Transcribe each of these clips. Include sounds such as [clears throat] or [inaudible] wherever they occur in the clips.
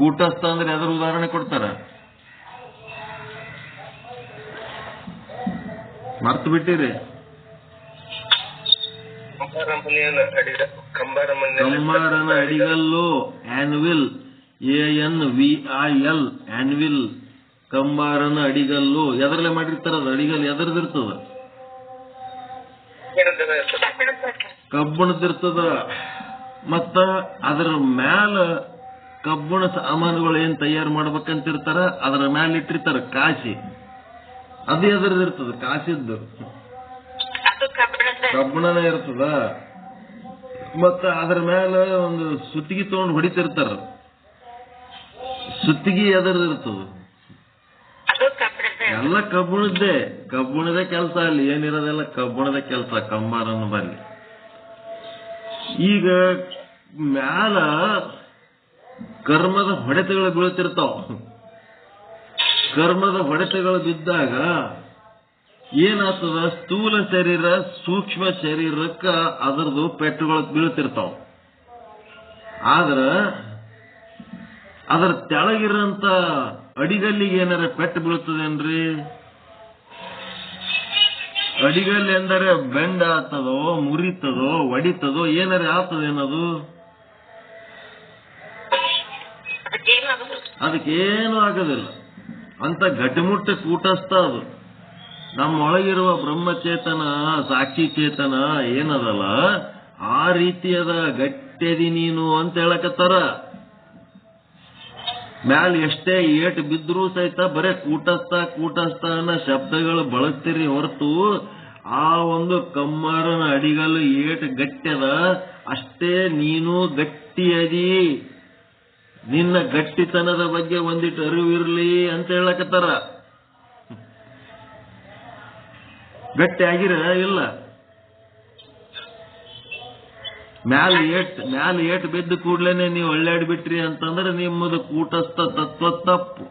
ಕೂಟಸ್ಥ ಅಂದ್ರೆ ಅದರ ಉದಾಹರಣೆ ಕೊಡ್ತಾರ. ಮರ್ತು ಬಿಟ್ಟಿರಿ. ಕಂಬಾರನ ಅಡಿಗಲ್ಲು anvil A N V I L anvil ಕಂಬಾರನ ಅಡಿಗಲ್ಲು. ಎದರಲ್ಲೇ ಮಾಡಿರ್ತಾರ ಅಡಿಗಲ್ ಎದರದಿರ್ತದ. ಕಬ್ಬಣದಿರ್ತದ. ಮತ್ತ ಅದರ ಮ್ಯಾಲ ಕಬ್ಬಣ ಸಾಮಾನುಗಳು ಏನ್ ತಯಾರು ಮಾಡ್ಬೇಕಂತಿರ್ತಾರ ಅದರ ಮ್ಯಾಲೆ ಇಟ್ಟಿರ್ತಾರ ಕಾಶಿ. ಅದು ಎದರದಿರ್ತದ ಕಾಸಿದ್ದು ಅದು ಕಬ್ಬಿಣದ ಕಬ್ಬಣನೇ ಇರ್ತದ. ಮತ್ತ ಅದ್ರ ಮ್ಯಾಲ ಒಂದು ಸುತ್ತಿಗೆ ತಗೊಂಡು ಹೊಡಿತಿರ್ತಾರ. ಸುತ್ತಿಗೆ ಅದರದ್ದು ಇರ್ತದ. ಎಲ್ಲ ಕಬ್ಬಣದ್ದೇ. ಕಬ್ಬಣದ ಕೆಲಸ ಅಲ್ಲಿ ಏನಿರೋದೆಲ್ಲ ಕಬ್ಬಣದ ಕೆಲಸ ಕಂಬಾರನ್ನು ಬಲ್ಲಿ. ಈಗ ಮ್ಯಾಲ ಕರ್ಮದ ಹೊಡೆತಗಳು ಬೀಳುತ್ತಿರ್ತಾವ. ಕರ್ಮದ ಹೊಡೆತಗಳು ಬಿದ್ದಾಗ ಏನಾಗ್ತದ? ಸ್ಥೂಲ ಶರೀರ, ಸೂಕ್ಷ್ಮ ಶರೀರಕ್ಕ ಅದರದು ಪೆಟ್ಟುಗಳು ಬೀಳ್ತಿರ್ತಾವ ಆದ್ರ ಅದರ ತೆಳಗಿರಂತ ಅಡಿಗಲ್ಲಿಗೆ ಏನಾರ ಪೆಟ್ಟು ಬೀಳ್ತದೇನ್ರಿ ಅಡಿಗಲ್ಲಿ ಎಂದರೆ ಬೆಂಡ ಆಗ್ತದೋ, ಮುರಿತದೋ, ಒಡಿತದೋ, ಏನಾರ ಆಗ್ತದೇನದು? ಅದಕ್ಕೇನು ಆಗೋದಿಲ್ಲ. ಅಂತ ಗಟ್ಟಿಮುಟ್ಟ ಕೂಟಸ್ಥ ಅದು. ನಮ್ಮೊಳಗಿರುವ ಬ್ರಹ್ಮಚೇತನ ಸಾಕ್ಷಿ ಚೇತನ ಏನದಲ್ಲ, ಆ ರೀತಿಯದ ಗಟ್ಟೆದಿ ನೀನು ಅಂತ ಹೇಳಕತ್ತಾರ. ಮ್ಯಾಲ ಎಷ್ಟೇ ಏಟ್ ಬಿದ್ರೂ ಸಹಿತ ಬರೇ ಕೂಟಸ್ಥ ಕೂಟಸ್ಥ ಅನ್ನೋ ಶಬ್ದಗಳು ಬಳಸ್ತೀರಿ ಹೊರತು ಆ ಒಂದು ಕಮ್ಮಾರನ ಅಡಿಗಲು ಏಟ್ ಗಟ್ಟ್ಯದ ಅಷ್ಟೇ ನೀನು ಗಟ್ಟಿಯದಿ. ನಿನ್ನ ಗಟ್ಟಿತನದ ಬಗ್ಗೆ ಒಂದಿಟ್ಟು ಅರಿವಿರಲಿ ಅಂತ ಹೇಳಕತ್ತಾರ. ಗಟ್ಟಿ ಆಗಿರ ಇಲ್ಲ. ಮ್ಯಾಲ ಏಟ್ ಮ್ಯಾಲ ಏಟ್ ಬಿದ್ದ ಕೂಡ್ಲೇನೆ ನೀವು ಒಳ್ಳಾಡ್ಬಿಟ್ರಿ ಅಂತಂದ್ರೆ ನಿಮ್ಮದು ಕೂಟಸ್ಥ ತತ್ವ ತಪ್ಪು.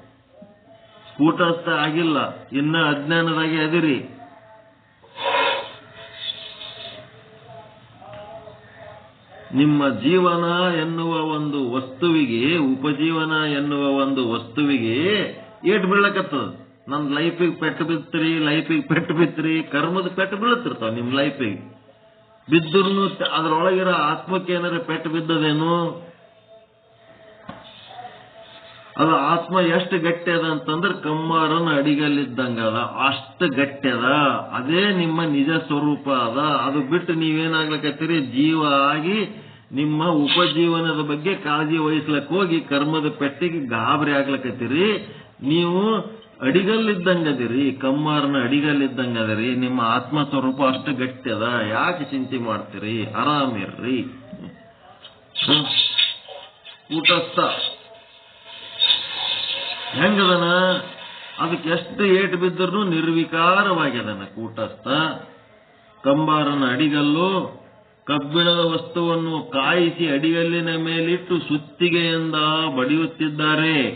ಕೂಟಸ್ಥ ಆಗಿಲ್ಲ. ಇನ್ನ ಅಜ್ಞಾನದಾಗೆ ಅದಿರಿ. ನಿಮ್ಮ ಜೀವನ ಎನ್ನುವ ಒಂದು ವಸ್ತುವಿಗೆ, ಉಪಜೀವನ ಎನ್ನುವ ಒಂದು ವಸ್ತುವಿಗೆ ಏಟ್ ಬೀಳಕತ್ತದ. ನನ್ ಲೈಫಿಗೆ ಪೆಟ್ಟು ಬಿತ್ರಿ ಲೈಫಿಗೆ ಪೆಟ್ಟು ಬಿತ್ರಿ ಕರ್ಮದ ಪೆಟ್ಟು ಬೀಳುತ್ತಿರ್ತಾವ ನಿಮ್ಮ ಲೈಫಿಗೆ. ಬಿದ್ದರೂ ಅದ್ರೊಳಗಿರೋ ಆತ್ಮಕ್ಕೆ ಏನಾರ ಪೆಟ್ಟು ಬಿದ್ದದೇನು? ಅದು ಆತ್ಮ ಎಷ್ಟು ಗಟ್ಟಿ ಅದ ಅಂತಂದ್ರೆ ಕಮ್ಮಾರನ ಅಡಿಗಲ್ಲಿದ್ದಂಗ ಅದ. ಅಷ್ಟು ಗಟ್ಟಿ ಅದ. ಅದೇ ನಿಮ್ಮ ನಿಜ ಸ್ವರೂಪ ಅದ. ಅದು ಬಿಟ್ಟು ನೀವೇನಾಗ್ಲಕತ್ತೀರಿ? ಜೀವ ಆಗಿ ನಿಮ್ಮ ಉಪಜೀವನದ ಬಗ್ಗೆ ಕಾಳಜಿ ವಹಿಸ್ಲಕ್ ಹೋಗಿ ಕರ್ಮದ ಪೆಟ್ಟಿಗೆ ಗಾಬರಿ ಆಗ್ಲಕತ್ತೀರಿ. ನೀವು ಅಡಿಗಲ್ಲಿದ್ದಂಗದಿರಿ ಕಮ್ಮಾರನ ಅಡಿಗಲ್ಲಿದ್ದಂಗದಿರಿ ನಿಮ್ಮ ಆತ್ಮ ಸ್ವರೂಪ ಅಷ್ಟು ಗಟ್ಟಿ ಅದ. ಯಾಕೆ ಚಿಂತೆ ಮಾಡ್ತೀರಿ? ಆರಾಮಿರ್ರಿ. ಹ್ಮ್. ಹೆಂಗದನ? ಅದಕ್ಕೆ ಎಷ್ಟು ಏಟು ಬಿದ್ದರೂ ನಿರ್ವಿಕಾರವಾಗ್ಯದನ ಕೂಟಸ್ಥ ಕಂಬಾರನ ಅಡಿಗಲ್ಲು, ಕಬ್ಬಿಣದ ವಸ್ತುವನ್ನು ಕಾಯಿಸಿ ಅಡಿಗಲ್ಲಿನ ಮೇಲಿಟ್ಟು ಸುತ್ತಿಗೆಯಿಂದ ಬಡಿಯುತ್ತಿದ್ದಾರೆ.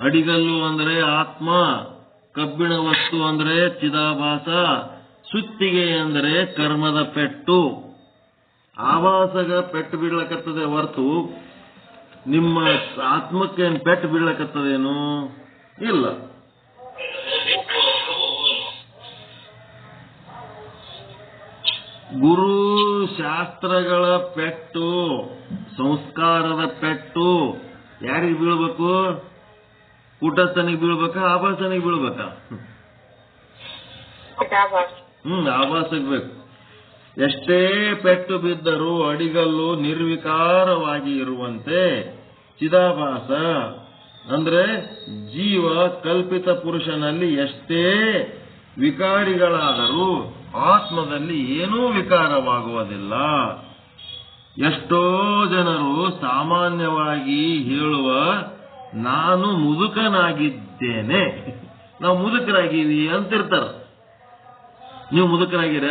ಅಡಿಗಲ್ಲು ಅಂದ್ರೆ ಆತ್ಮ, ಕಬ್ಬಿಣ ವಸ್ತು ಅಂದ್ರೆ ಚಿದಾಭಾಸ, ಸುತ್ತಿಗೆ ಅಂದ್ರೆ ಕರ್ಮದ ಪೆಟ್ಟು. ಆವಾಸಗ ಪೆಟ್ಟು ಬೀಳ್ಲಕತ್ತದೆ ಹೊರತು ನಿಮ್ಮ ಆತ್ಮಕ್ಕೇನ್ ಪೆಟ್ಟು ಬೀಳಕತ್ತದೇನು? ಇಲ್ಲ. ಗುರು ಶಾಸ್ತ್ರಗಳ ಪೆಟ್ಟು ಸಂಸ್ಕಾರದ ಪೆಟ್ಟು ಯಾರಿಗೆ ಬೀಳ್ಬೇಕು? ಕೂಟಸ್ಥನಿಗೆ ಬೀಳ್ಬೇಕಾ ಆಭಾಸನಿಗೆ ಬೀಳ್ಬೇಕಾ? ಹ್ಮ್ ಆಭಾಸಕ್ಕೆ ಬೇಕು. ಎಷ್ಟೇ ಪೆಟ್ಟು ಬಿದ್ದರೂ ಅಡಿಗಲ್ಲು ನಿರ್ವಿಕಾರವಾಗಿ ಇರುವಂತೆ ಚಿದಾಭಾಸ. ಅಂದ್ರೆ ಜೀವ ಕಲ್ಪಿತ ಪುರುಷನಲ್ಲಿ ಎಷ್ಟೇ ವಿಕಾರಿಗಳಾದರೂ ಆತ್ಮದಲ್ಲಿ ಏನೂ ವಿಕಾರವಾಗುವುದಿಲ್ಲ. ಎಷ್ಟೋ ಜನರು ಸಾಮಾನ್ಯವಾಗಿ ಹೇಳುವ, ನಾನು ಮುದುಕನಾಗಿದ್ದೇನೆ. ನಾವು ಮುದುಕರಾಗಿವಿ ಅಂತಿರ್ತಾರ. ನೀವು ಮುದುಕರಾಗಿರ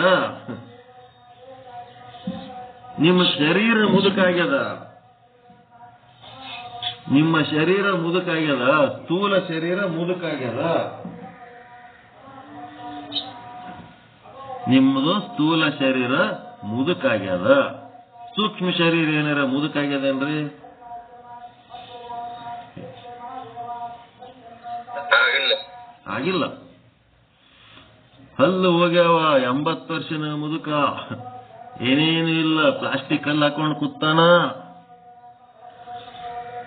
ನಿಮ್ಮ ಶರೀರ ಮುದುಕಾಗ್ಯದ ನಿಮ್ಮ ಶರೀರ ಮುದುಕಾಗ್ಯದ ಸ್ಥೂಲ ಶರೀರ ಮುದುಕಾಗ್ಯದ ನಿಮ್ಮದು ಸ್ಥೂಲ ಶರೀರ ಮುದುಕಾಗ್ಯದ ಸೂಕ್ಷ್ಮ ಶರೀರ ಏನಾರ ಮುದುಕಾಗ್ಯದೇನ್ರಿ ಆಗಿಲ್ಲ. ಹಲ್ಲು ಹೋಗ್ಯಾವ ಎಂಬತ್ತು ವರ್ಷನ ಮುದುಕ. ಏನೇನು ಇಲ್ಲ ಪ್ಲಾಸ್ಟಿಕ್ ಅಲ್ಲಿ ಹಾಕೊಂಡು ಕೂತಾನ.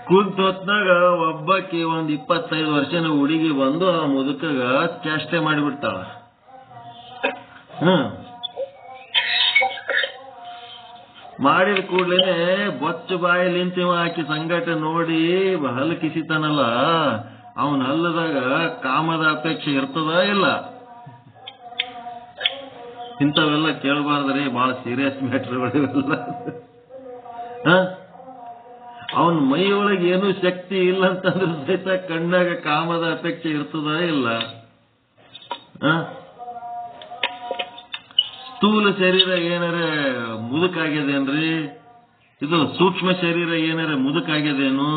ಕುಂತ ಹೊತ್ನಾಗ ಒಬ್ಬಾಕಿ ಒಂದ್ ಇಪ್ಪತ್ತೈದು ವರ್ಷನ ಹುಡುಗಿ ಬಂದು ಆ ಮುದುಕಾಗ ಚೇಷ್ಟೆ ಮಾಡಿಬಿಡ್ತಾಳ. ಹ್ಮ್. ಮಾಡಿದ ಕೂಡ್ಲೇನೆ ಬೊಚ್ಚ ಬಾಯಲ್ಲಿ ಹಾಕಿ ಸಂಗಟ ನೋಡಿ ಹಲ್ಲು ಕಿಸಿತಾನಲ್ಲ. ಅವನ ಹಲ್ಲದಾಗ ಕಾಮದ ಅಪೇಕ್ಷೆ ಇರ್ತದ ಇಲ್ಲ? ಇಂಥವೆಲ್ಲ ಕೇಳಬಾರ್ದ್ರಿ ಬಹಳ ಸೀರಿಯಸ್ ಮ್ಯಾಟರ್ಗಳು ಇವೆಲ್ಲ. ಅವನ ಮೈಯೊಳಗೆ ಏನೂ ಶಕ್ತಿ ಇಲ್ಲ ಅಂತಂದ್ರೆ ಸಹಿತ ಕಣ್ಣಾಗ ಕಾಮದ ಅಪೇಕ್ಷೆ ಇರ್ತದ ಇಲ್ಲ? ಸ್ಥೂಲ ಶರೀರ ಏನಾರ ಮುದುಕಾಗ್ಯದೇನ್ರಿ? ಇದು ಸೂಕ್ಷ್ಮ ಶರೀರ ಏನಾರ ಮುದುಕಾಗ್ಯದೇನು?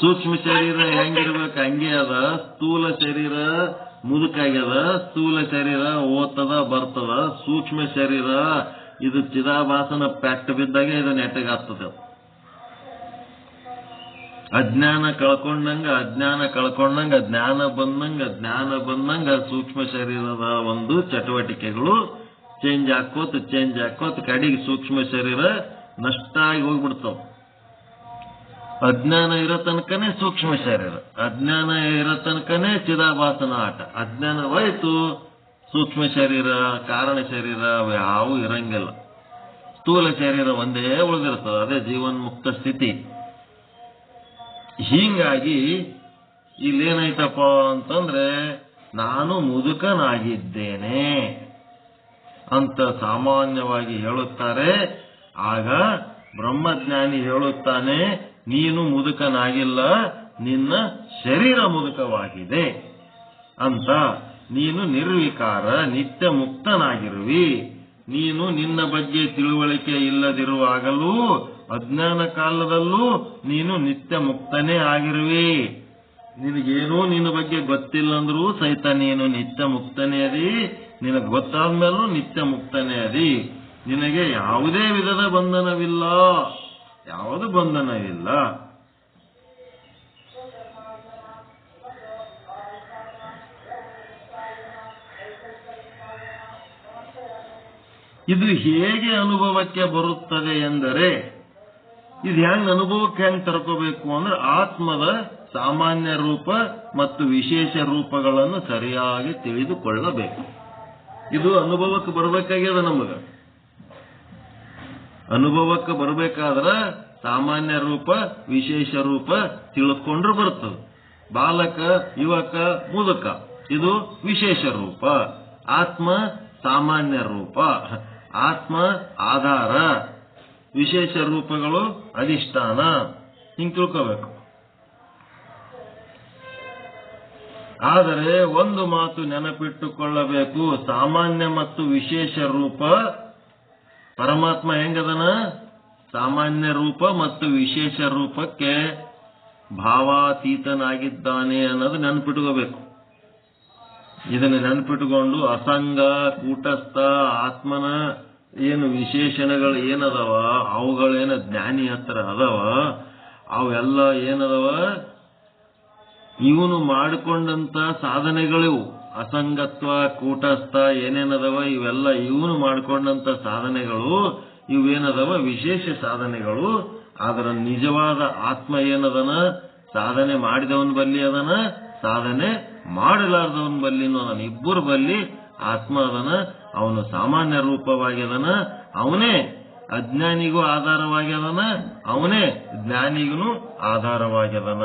ಸೂಕ್ಷ್ಮ ಶರೀರ ಹೆಂಗಿರ್ಬೇಕು ಹಂಗೆ ಅದ. ಸ್ಥೂಲ ಶರೀರ ಮುದುಕಾಗ್ಯದ, ಸ್ಥೂಲ ಶರೀರ ಓದ್ತದ, ಬರ್ತದ, ಸೂಕ್ಷ್ಮ ಶರೀರ, ಇದು ಚಿದಾಭಾಸನ ಪೆಟ್ಟು ಬಿದ್ದಾಗ ಇದು ನೆಟ್ಟಗಾಗ್ತದೆ ಅಜ್ಞಾನ ಕಳ್ಕೊಂಡಂಗ ಅಜ್ಞಾನ ಕಳ್ಕೊಂಡಂಗ, ಜ್ಞಾನ ಬಂದಂಗ ಜ್ಞಾನ ಬಂದಂಗ ಸೂಕ್ಷ್ಮ ಶರೀರದ ಒಂದು ಚಟುವಟಿಕೆಗಳು ಚೇಂಜ್ ಹಾಕೋತ್ ಚೇಂಜ್ ಹಾಕೋತ್ ಕಡೆಗೆ ಸೂಕ್ಷ್ಮ ಶರೀರ ನಷ್ಟ ಆಗಿ ಹೋಗ್ಬಿಡ್ತಾವ. ಅಜ್ಞಾನ ಇರೋ ತನಕನೇ ಸೂಕ್ಷ್ಮ ಶರೀರ. ಅಜ್ಞಾನ ಇರೋ ತನಕನೇ ಚಿದಾಭಾಸನ ಆಟ. ಅಜ್ಞಾನವಾಯ್ತು, ಸೂಕ್ಷ್ಮ ಶರೀರ, ಕಾರಣ ಶರೀರ ಯಾವೂ ಇರಂಗಿಲ್ಲ. ಸ್ಥೂಲ ಶರೀರ ಒಂದೇ ಉಳಿದಿರ್ತದೆ, ಅದೇ ಜೀವನ್ಮುಕ್ತ ಸ್ಥಿತಿ. ಹೀಗಾಗಿ ಇಲ್ಲೇನಾಯ್ತಪ್ಪ ಅಂತಂದ್ರೆ, ನಾನು ಮುದುಕನಾಗಿದ್ದೇನೆ ಅಂತ ಸಾಮಾನ್ಯವಾಗಿ ಹೇಳುತ್ತಾರೆ. ಆಗ ಬ್ರಹ್ಮಜ್ಞಾನಿ ಹೇಳುತ್ತಾನೆ ನೀನು ಮುದುಕನಾಗಿಲ್ಲ, ನಿನ್ನ ಶರೀರ ಮುದುಕವಾಗಿದೆ ಅಂತ ನೀನು ನಿರ್ವಿಕಾರ, ನಿತ್ಯ ಮುಕ್ತನಾಗಿರುವಿ. ನೀನು ನಿನ್ನ ಬಗ್ಗೆ ತಿಳುವಳಿಕೆ ಇಲ್ಲದಿರುವಾಗಲೂ, ಅಜ್ಞಾನ ಕಾಲದಲ್ಲೂ ನೀನು ನಿತ್ಯ ಮುಕ್ತನೇ ಆಗಿರುವಿ. ನಿನಗೇನೂ ನಿನ್ನ ಬಗ್ಗೆ ಗೊತ್ತಿಲ್ಲ ಅಂದ್ರೂ ಸಹಿತ ನೀನು ನಿತ್ಯ ಮುಕ್ತನೇ ಅದಿ. ನಿನಗೆ ಗೊತ್ತಾದ್ಮೇಲೂ ನಿತ್ಯ ಮುಕ್ತನೇ ಅದಿ. ನಿನಗೆ ಯಾವುದೇ ವಿಧದ ಬಂಧನವಿಲ್ಲ. ಯಾವುದು ಬಂಧನವಿಲ್ಲ ಇದು ಹೇಗೆ ಅನುಭವಕ್ಕೆ ಬರುತ್ತದೆ ಎಂದರೆ, ಇದು ಹೆಂಗ್ ಅನುಭವಕ್ಕೆ ಹೆಂಗ್ ತರ್ಕೋಬೇಕು ಅಂದ್ರೆ ಆತ್ಮದ ಸಾಮಾನ್ಯ ರೂಪ ಮತ್ತು ವಿಶೇಷ ರೂಪಗಳನ್ನು ಸರಿಯಾಗಿ ತಿಳಿದುಕೊಳ್ಳಬೇಕು. ಇದು ಅನುಭವಕ್ಕೆ ಬರಬೇಕಾಗ್ಯದ ನಮಗ. ಅನುಭವಕ್ಕೆ ಬರಬೇಕಾದ್ರೆ ಸಾಮಾನ್ಯ ರೂಪ, ವಿಶೇಷ ರೂಪ ತಿಳ್ಕೊಂಡ್ರೆ ಬರ್ತದೆ. ಬಾಲಕ, ಯುವಕ ಮುದುಕ ಇದು ವಿಶೇಷ ರೂಪ. ಆತ್ಮ, ಸಾಮಾನ್ಯ ರೂಪ. ಆತ್ಮ, ಆಧಾರ. ವಿಶೇಷ ರೂಪಗಳು ಅಧಿಷ್ಠಾನ. ಹಿಂಗ್ ತಿಳ್ಕೋಬೇಕು. ಆದರೆ ಒಂದು ಮಾತು ನೆನಪಿಟ್ಟುಕೊಳ್ಳಬೇಕು. ಸಾಮಾನ್ಯ ಮತ್ತು ವಿಶೇಷ ರೂಪ ಪರಮಾತ್ಮ ಹೆಂಗದನ? ಸಾಮಾನ್ಯ ರೂಪ ಮತ್ತು ವಿಶೇಷ ರೂಪಕ್ಕೆ ಭಾವಾತೀತನಾಗಿದ್ದಾನೆ ಅನ್ನೋದು ನೆನ್ಪಿಟ್ಕೋಬೇಕು. ಇದನ್ನು ನೆನ್ಪಿಟ್ಕೊಂಡು ಅಸಂಗ, ಕೂಟಸ್ಥ, ಆತ್ಮನ ಏನು ವಿಶೇಷಣಗಳು ಏನದವ, ಅವುಗಳೇನು ಜ್ಞಾನಿ ಹತ್ರ ಅದಾವ, ಅವೆಲ್ಲ ಏನದವ? ಇವನು ಮಾಡಿಕೊಂಡಂತ ಸಾಧನೆಗಳಿವು. ಅಸಂಗತ್ವ, ಕೂಟಸ್ಥ ಏನೇನದವ ಇವೆಲ್ಲ ಇವನು ಮಾಡಿಕೊಂಡಂತ ಸಾಧನೆಗಳು, ಇವೇನದವ ವಿಶೇಷ ಸಾಧನೆಗಳು. ಅದರ ನಿಜವಾದ ಆತ್ಮ ಏನದನ? ಸಾಧನೆ ಮಾಡಿದವನ್ ಬಲ್ಲಿ ಅದನ, ಸಾಧನೆ ಮಾಡಲಾರ್ದವನ ಬಲ್ಲಿನೂ ಅದನ. ಇಬ್ಬರು ಬಲ್ಲಿ ಆತ್ಮ ಅದನ, ಅವನು ಸಾಮಾನ್ಯ ರೂಪವಾಗಿದನ ಅವನೇ ಅಜ್ಞಾನಿಗೂ ಆಧಾರವಾಗ್ಯದನ ಅವನೇ ಜ್ಞಾನಿಗೂ ಆಧಾರವಾಗ್ಯದನ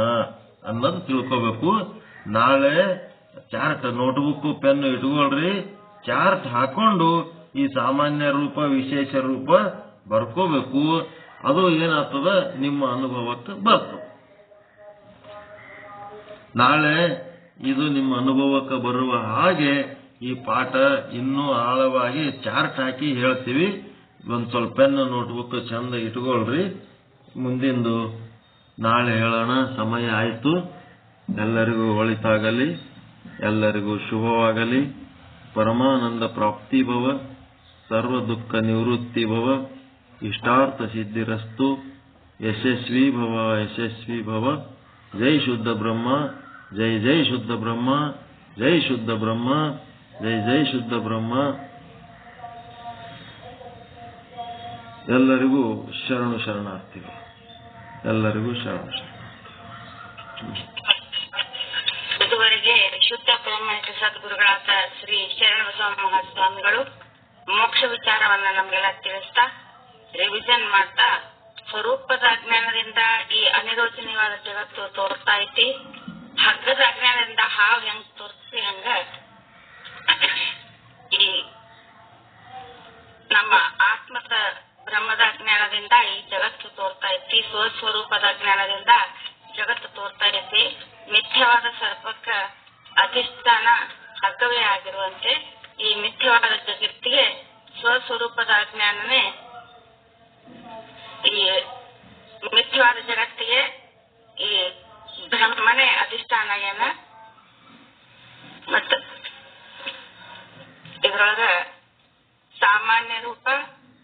ಅನ್ನೋದು ತಿಳ್ಕೋಬೇಕು. ನಾಳೆ ಚಾರ್ಟ್ ನೋಟ್ಬುಕ್ ಪೆನ್ ಇಟ್ಕೊಳ್ರಿ. ಚಾರ್ಟ್ ಹಾಕೊಂಡು ಈ ಸಾಮಾನ್ಯ ರೂಪ, ವಿಶೇಷ ರೂಪ ಬರ್ಕೋಬೇಕು. ಅದು ಏನಾಗ್ತದ? ನಿಮ್ಮ ಅನುಭವಕ್ಕೆ ಬರ್ತದೆ. ನಾಳೆ ಇದು ನಿಮ್ಮ ಅನುಭವಕ್ಕೆ ಬರುವ ಹಾಗೆ ಈ ಪಾಠ ಇನ್ನೂ ಆಳವಾಗಿ ಚಾರ್ಟ್ ಹಾಕಿ ಹೇಳ್ತೀವಿ. ಒಂದ್ ಸ್ವಲ್ಪ ಪೆನ್ ನೋಟ್ಬುಕ್ ಚಂದ ಇಟ್ಕೊಳ್ರಿ. ಮುಂದಿಂದು ನಾಳೆ ಹೇಳೋಣ. ಸಮಯ ಆಯಿತು. ಎಲ್ಲರಿಗೂ ಒಳಿತಾಗಲಿ. ಎಲ್ಲರಿಗೂ ಶುಭವಾಗಲಿ. ಪರಮಾನಂದ ಪ್ರಾಪ್ತಿ ಭವ, ಸರ್ವ ದುಃಖ ನಿವೃತ್ತಿ ಭವ, ಇಷ್ಟಾರ್ಥ ಸಿದ್ಧಿರಸ್ತು, ಯಶಸ್ವಿ ಭವ ಯಶಸ್ವಿ ಭವ. ಜೈ ಶುದ್ಧ ಬ್ರಹ್ಮ, ಜೈ ಜೈ ಶುದ್ಧ ಬ್ರಹ್ಮ, ಜೈ ಶುದ್ಧ ಬ್ರಹ್ಮ, ಜೈ ಜೈ ಶುದ್ಧ ಬ್ರಹ್ಮ. ಎಲ್ಲರಿಗೂ ಶರಣು ಶರಣಾರ್ಥಿಗಳು. ಎಲ್ಲರಿಗೂ ಶರಣು ಶರಣ ಇದುವರೆಗೆ ಶುದ್ಧ ಬ್ರಹ್ಮಣಿತ ಸದ್ಗುರುಗಳಾದ ಶ್ರೀ ಶರಣಬಸವ ಮಹಾಸ್ವಾಮಿಗಳು ಮೋಕ್ಷ ವಿಚಾರವನ್ನ ನಮ್ಗೆಲ್ಲ ತಿಳಿಸ್ತಾ ರಿವಿಷನ್ ಮಾಡ್ತಾ, ಸ್ವರೂಪದ ಅಜ್ಞಾನದಿಂದ ಈ ಅನಿರೋಚನೀಯವಾದ ಜಗತ್ತು ತೋರ್ತಾ ಐತಿ ಹಗ್ಗದ ಅಜ್ಞಾನದಿಂದ ಹಾವು ಹೆಂಗ್ ತೋರಿಸಿ ಹಂಗ ಈ ನಮ್ಮ ಆತ್ಮದ ಬ್ರಹ್ಮದ ಅಜ್ಞಾನದಿಂದ ಈ ಜಗತ್ತು ತೋರ್ತಾ ಐತಿ ಸ್ವಸ್ವರೂಪದ ಅಜ್ಞಾನದಿಂದ ಜಗತ್ತು ತೋರ್ತಾ ಐತಿ ಮಿಥ್ಯವಾದ ಸರ್ಪಕ್ಕ ಅಧಿಷ್ಠಾನ ಹಗ್ಗವೇ ಆಗಿರುವಂತೆ ಈ ಮಿಥ್ಯವಾದ ಜಗತ್ತಿಗೆ ಸ್ವಸ್ವರೂಪದ ಅಜ್ಞಾನನೇ ಈ ಮಿಥ್ಯವಾದ ಜಗತ್ತಿಗೆ ಈ ಬ್ರಹ್ಮನೇ ಅಧಿಷ್ಠಾನ ಏನ? ಮತ್ತ ಇದ್ರೊಳಗ ಸಾಮಾನ್ಯ ರೂಪ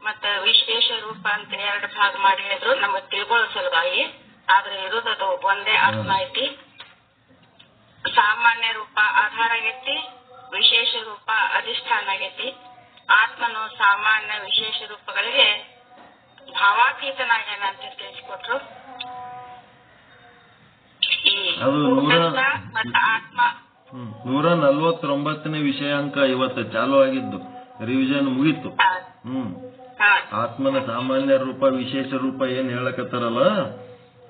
ಮತ್ತ ವಿಶೇಷ ರೂಪ ಅಂತ ಎರಡು ಭಾಗ ಮಾಡಿ ಹೇಳಿದ್ರು ನಮಗ್ ತಿಳ್ಕೊಳ್ಳೋ ಸಲುವಾಗಿ. ಆದ್ರೆ ಇರೋದದು ಒಂದೇ ಆತ್ಮ ಐತಿ. ಸಾಮಾನ್ಯ ರೂಪ ಆಧಾರ ಆಗೈತಿ ವಿಶೇಷ ರೂಪ ಅಧಿಷ್ಠಾನ ಆಗೈತಿ ಆತ್ಮನು ಸಾಮಾನ್ಯ ವಿಶೇಷ ರೂಪಗಳಿಗೆ ಭಾವಾತೀತನಾಗ್ಯಾನ ಅಂತ ತಿಳಿಸ್ಕೊಟ್ರು. ಆತ್ಮ. ನೂರ ನಲ್ವತ್ತೊಂಬತ್ತನೇ ವಿಷಯಾಂಕ ಇವತ್ತು ಚಾಲು ಆಗಿದ್ದು ರಿವಿಷನ್ ಮುಗೀತು. ಹ್ಮ್. ಆತ್ಮನ ಸಾಮಾನ್ಯ ರೂಪ ವಿಶೇಷ ರೂಪ ಏನ್ ಹೇಳಕತ್ತಾರಲ್ಲ?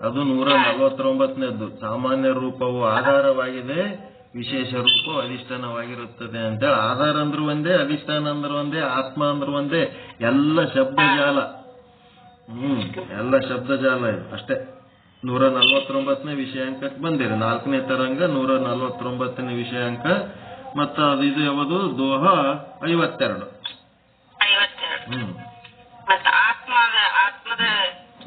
ಅದು ನೂರ ನಲವತ್ತೊಂಬತ್ತನೇದ್ದು. ಸಾಮಾನ್ಯ ರೂಪವು ಆಧಾರವಾಗಿದೆ ವಿಶೇಷ ರೂಪವು ಅಧಿಷ್ಠಾನವಾಗಿರುತ್ತದೆ ಅಂತ. ಆಧಾರ ಅಂದ್ರೆ ಒಂದೇ ಅಧಿಷ್ಠಾನ ಅಂದ್ರೆ ಒಂದೇ ಆತ್ಮ ಅಂದ್ರು ಒಂದೇ. ಎಲ್ಲ ಶಬ್ದಜಾಲ. ಹ್ಮ್ ಎಲ್ಲ ಶಬ್ದಜಾಲ ಇದು. ಅಷ್ಟೇ. ನೂರ ನಲವತ್ತೊಂಬತ್ತನೇ ವಿಷಯಾಂಕಕ್ಕೆ ಬಂದಿರಿ ನಾಲ್ಕನೇ ತರಂಗ ನೂರ ನಲವತ್ತೊಂಬತ್ತನೇ ವಿಷಯಾಂಕ. ಮತ್ತ ಅದು ಇದು ಯಾವುದು? ದೋಹ ಐವತ್ತೆರಡು. ಹ್ಮ್.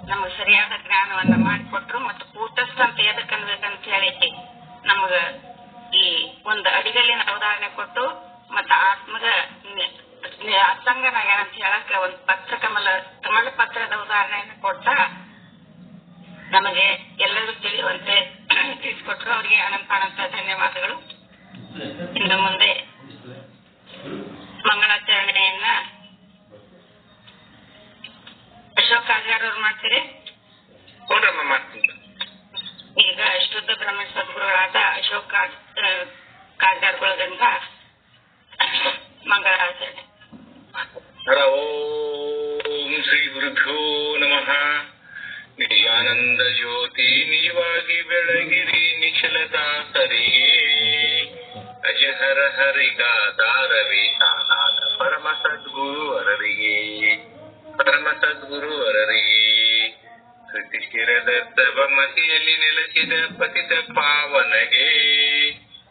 ನಮಗ್ ಸರಿಯಾದ ಜ್ಞಾನವನ್ನ ಮಾಡಿಕೊಟ್ರು ಮತ್ತು ಕೂಟಸ್ಥ ಅಂತ ಎದಕ್ ಅನ್ಬೇಕಂತ ಹೇಳೈತಿ ನಮಗ ಈ ಒಂದು ಅಡಿಗಲ್ಲಿನ ಉದಾಹರಣೆ ಕೊಟ್ಟು ಮತ್ತ ನಿ- ಅಸಂಗನಾಗ ಅಂತ ಹೇಳಕ್ ಒಂದ್ ಪತ್ರ ಕಮಲ ಕಮಲ ಪತ್ರದ ಉದಾಹರಣೆಯನ್ನು ಕೊಡ್ತಾ ನಮಗೆ ಎಲ್ಲರೂ ತಿಳಿಯುವಂತೆ [clears throat] ತಿಳಿಸ್ಕೊಟ್ರು. ಅವರಿಗೆ ಅನಂತ ಅನಂತ ಧನ್ಯವಾದಗಳು. ಇನ್ನು ಮುಂದೆ ಮಂಗಳಾಚರಣೆಯನ್ನ ಅಶೋಕ್ ಆಚಾರ್ಯ ಅವ್ರು ಮಾಡ್ತೀರಿ ಹ್ಞೂನಮ್ಮ ಮಾಡ್ತೀನಿ ಈಗ ಶುದ್ಧ ಬ್ರಹ್ಮ ಸದ್ಗುರುಗಳಾದ ಅಶೋಕ್ ಕಾಜಾರ್ಗಳದಿಂದ ಮಂಗಳಾಚರಣೆ ಹರ ಓಂ ಶ್ರೀ ಗುರುಭ್ಯೋ ನಮಃ ನಿಜಾನಂದ ಜ್ಯೋತಿ ನಿಜವಾಗಿ ಬೆಳಗಿರಿ ನಿಖಿಲದಾಸರಿಗೆ ಅಜಹರ ಹರಿಗಾದಾರವಿ ಪರಮ ಸದ್ಗುರು ಅರರಿಗೆ ಕೃತಿಶಿರದ ಮತಿಯಲ್ಲಿ ನೆಲೆಸಿದ ಪತಿತ ಪಾವನಗೆ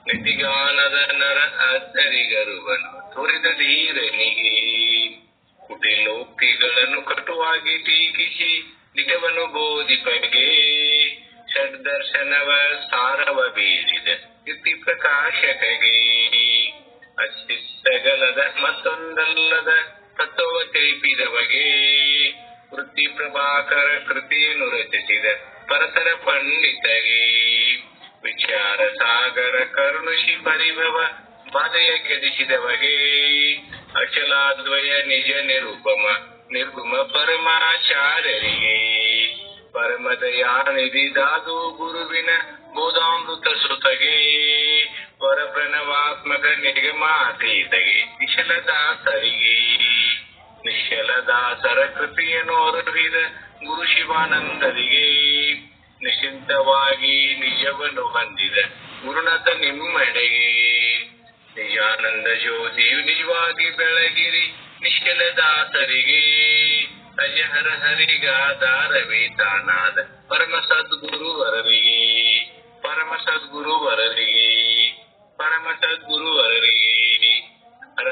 ನಿತಿಗಾನದ ನರ ಅದ್ದರಿಗರುವನು ತೋರಿದ ಧೀರನಿಗೆ. ಕುಟಿಲೋಕ್ತಿಗಳನ್ನು ಕಟುವಾಗಿ ಟೀಕಿಸಿ ನಿಜವನ್ನು ಬೋಧಿಪಗೆ. ಷಡ್ದರ್ಶನವ ಸಾರವ ಬೀರಿದ ಯುಕ್ತಿ ಪ್ರಕಾಶಕಗೆ. ಅಶಿಷ್ಟಗಲದ ಮತ್ತೊಂದಲ್ಲದ ತತ್ವವ ತಿಳಿಪಿದವಗೆ ವೃತ್ತಿ ಪ್ರಭಾಕರ ಕೃತಿಯನ್ನು ರಚಿಸಿದ ಪರತರ ಪಂಡಿತಗೆ ವಿಚಾರ ಸಾಗರ ಕರುಣಶಿ ಪರಿಭವ ಬಾಧೆಯ ಕೆದಿಸಿದವಗೆ ಅಚಲಾದ್ವಯ ನಿಜ ನಿರುಪಮ ನಿರ್ಗುಮ ಪರಮಾಚಾರ್ಯರಿಗೆ. ಪರಮದಯಾನಿಧಿ ದಾದು ಗುರುವಿನ ಬೋಧಾಮೃತ ಸುತಗೆ ಪರಪ್ರಣವಾತ್ಮಕ ನಿಗಮಾತೀತಗೆ ನಿಶಲದಾಸರಿಗೆ ನಿಶ್ಚಲದಾಸರ ಕೃತಿಯನ್ನು ಅರುಹಿದ ಗುರು ಶಿವಾನಂದರಿಗೆ. ನಿಶ್ಚಿಂತವಾಗಿ ನಿಜವನ್ನು ಹೊಂದಿದ ಗುರುನಾಥ ನಿಮ್ಮೆಡೆಗೆ ನಿಜಾನಂದ ಜ್ಯೋತಿಯು ನಿಜವಾಗಿ ಬೆಳಗಿರಿ ನಿಶ್ಚಲದಾಸರಿಗೆ. ಅಜಹರ ಹರಿಗಾದಾರವೇ ತಾನಾದ ಪರಮ ಸದ್ಗುರು ವರರಿಗೆ. ಪರಮ ಸದ್ಗುರು ವರರಿಗೆ. ಪರಮ ಸದ್ಗುರು ವರರಿಗೆ. ಹರ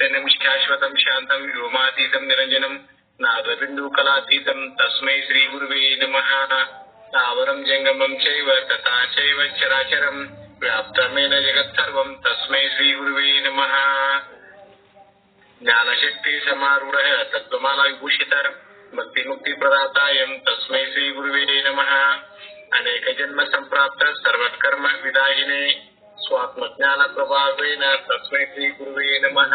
नित्यनित्यं शाश्वतं शान्तं व्योमातीतं निरञ्जनं नादबिन्दुकलातीतं तस्मै श्रीगुरुवे नमः। स्थावरं जङ्गमं चैव तथा चैव चराचरं व्याप्तमेन जगत्सर्वं तस्मै श्रीगुरुवे नमः। ज्ञानशक्ति समारूढः तत्त्वमालाविभूषितः भक्तिमुक्तिप्रदातायं तस्मै नम। अनेक जन्म संप्राप्त सर्वकर्म विदायिने स्वात्मज्ञान प्रभावेन तस्मै श्री गुरुवे नमः।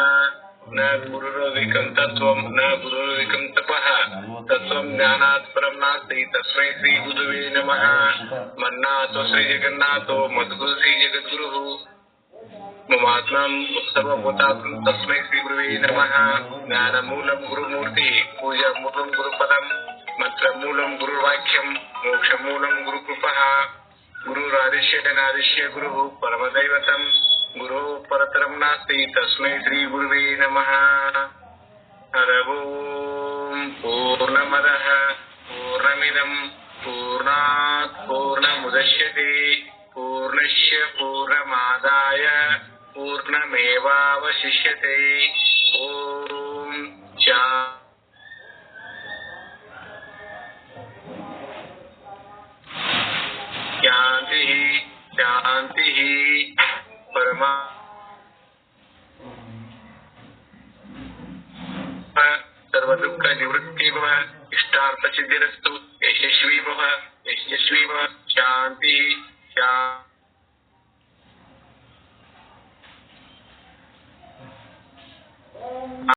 न गुरुरविकं तत्त्वं, न गुरुरविकं तपः। तत्त्वं ज्ञानात् परं नास्ति तस्मै श्री गुरुवे नमः। मन्नाथो श्रीजगन्नाथो मद्गुरु श्रीजगद्गुरुः। ममात्मं श्रीगुरुवे गुरुपदम्, मन्त्रमूलं गुरुवाक्यं मोक्षमूलं गुरुकृपः। गुरुरादिश्य नादिश्य गुरुः परमदैवतं गुरुः परतरं नास्ति। तस्मै श्रीगुरुवे नमः। हर ओम् पूर्णमदः पूर्णमिदम् पूर्णात् पूर्णमुदश्यते। पूर्णस्य पूर्णमादाय पूर्णमेवावशिष्यते